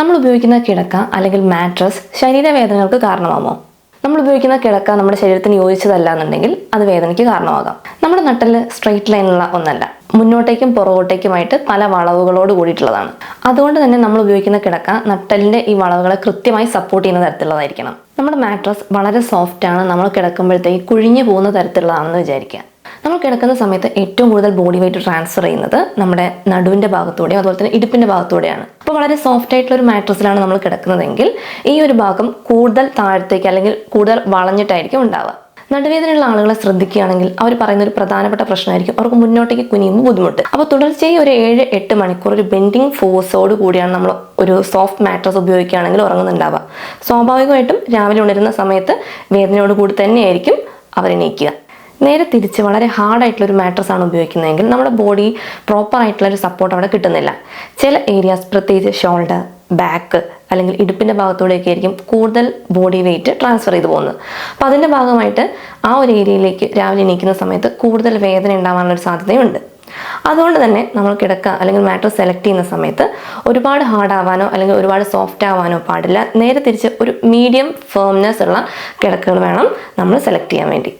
നമ്മൾ ഉപയോഗിക്കുന്ന കിടക്ക അല്ലെങ്കിൽ മാട്രസ് ശരീരവേദനകൾക്ക് കാരണമാകുമോ? നമ്മൾ ഉപയോഗിക്കുന്ന കിടക്ക നമ്മുടെ ശരീരത്തിന് യോജിച്ചതല്ല എന്നുണ്ടെങ്കിൽ അത് വേദനയ്ക്ക് കാരണമാകാം. നമ്മുടെ നട്ടൽ സ്ട്രെയിറ്റ് ലൈനുള്ള ഒന്നല്ല. മുന്നോട്ടേക്കും പുറകോട്ടേക്കുമായിട്ട് പല വളവുകളോട് കൂടിയിട്ടുള്ളതാണ്. അതുകൊണ്ട് തന്നെ നമ്മൾ ഉപയോഗിക്കുന്ന കിടക്ക നട്ടലിന്റെ ഈ വളവുകളെ കൃത്യമായി സപ്പോർട്ട് ചെയ്യുന്ന തരത്തിലുള്ളതായിരിക്കണം. നമ്മുടെ മാട്രസ് വളരെ സോഫ്റ്റ് ആണ്. നമ്മൾ കിടക്കുമ്പോഴത്തേക്ക് കുഴിഞ്ഞു പോകുന്ന തരത്തിലുള്ളതാണെന്ന് വിചാരിക്കുക. നമ്മൾ കിടക്കുന്ന സമയത്ത് ഏറ്റവും കൂടുതൽ ബോഡി വെയിറ്റ് ട്രാൻസ്ഫർ ചെയ്യുന്നത് നമ്മുടെ നടുവിന്റെ ഭാഗത്തൂടെയും അതുപോലെ തന്നെ ഇടുപ്പിന്റെ ഭാഗത്തൂടെയാണ്. അപ്പോൾ വളരെ സോഫ്റ്റ് ആയിട്ടുള്ള ഒരു മാട്രസിലാണ് നമ്മൾ കിടക്കുന്നതെങ്കിൽ ഈ ഒരു ഭാഗം കൂടുതൽ താഴത്തേക്ക് അല്ലെങ്കിൽ കൂടുതൽ വളഞ്ഞിട്ടായിരിക്കും ഉണ്ടാവുക. നടുവേദനയുള്ള ആളുകളെ ശ്രദ്ധിക്കുകയാണെങ്കിൽ അവർ പറയുന്ന ഒരു പ്രധാനപ്പെട്ട പ്രശ്നമായിരിക്കും. അവർക്ക് മുന്നോട്ടേക്ക് കുനിയുമ്പോൾ ബുദ്ധിമുട്ട്. അപ്പോൾ തുടർച്ചയായി ഒരു ഏഴ് എട്ട് മണിക്കൂർ ഒരു ബെൻഡിങ് ഫോഴ്സോട് കൂടിയാണ് നമ്മൾ ഒരു സോഫ്റ്റ് മാട്രസ് ഉപയോഗിക്കുകയാണെങ്കിൽ ഉറങ്ങുന്നുണ്ടാവുക. സ്വാഭാവികമായിട്ടും രാവിലെ ഉണരുന്ന സമയത്ത് വേദനയോട് കൂടി തന്നെയായിരിക്കും അവരെണീക്കുക നേരെ തിരിച്ച് വളരെ ഹാർഡായിട്ടുള്ള ഒരു മാട്രസ് ആണ് ഉപയോഗിക്കുന്നതെങ്കിൽ നമ്മുടെ ബോഡി പ്രോപ്പർ ആയിട്ടുള്ള ഒരു സപ്പോർട്ട് അവിടെ കിട്ടുന്നില്ല. ചില ഏരിയാസ് പ്രത്യേകിച്ച് ഷോൾഡർ ബാക്ക് അല്ലെങ്കിൽ ഇടുപ്പിന്റെ ഭാഗത്തൂടെയൊക്കെ ആയിരിക്കും കൂടുതൽ ബോഡി വെയിറ്റ് ട്രാൻസ്ഫർ ചെയ്തു പോകുന്നത്. അപ്പോൾ അതിന്റെ ഭാഗമായിട്ട് ആ ഒരു ഏരിയയിലേക്ക് രാവിലെ എണീക്കുന്ന സമയത്ത് കൂടുതൽ വേദന ഉണ്ടാവാനുള്ളൊരു സാധ്യതയുണ്ട്. അതുകൊണ്ട് തന്നെ നമ്മൾ കിടക്ക അല്ലെങ്കിൽ മാട്രസ് സെലക്ട് ചെയ്യുന്ന സമയത്ത് ഒരുപാട് ഹാർഡ് ആവാനോ അല്ലെങ്കിൽ ഒരുപാട് സോഫ്റ്റ് ആവാനോ പാടില്ല. നേരെ തിരിച്ച് ഒരു മീഡിയം ഫേംനെസ് ഉള്ള കിടക്കകൾ വേണം നമ്മൾ സെലക്ട് ചെയ്യാൻ വേണ്ടി.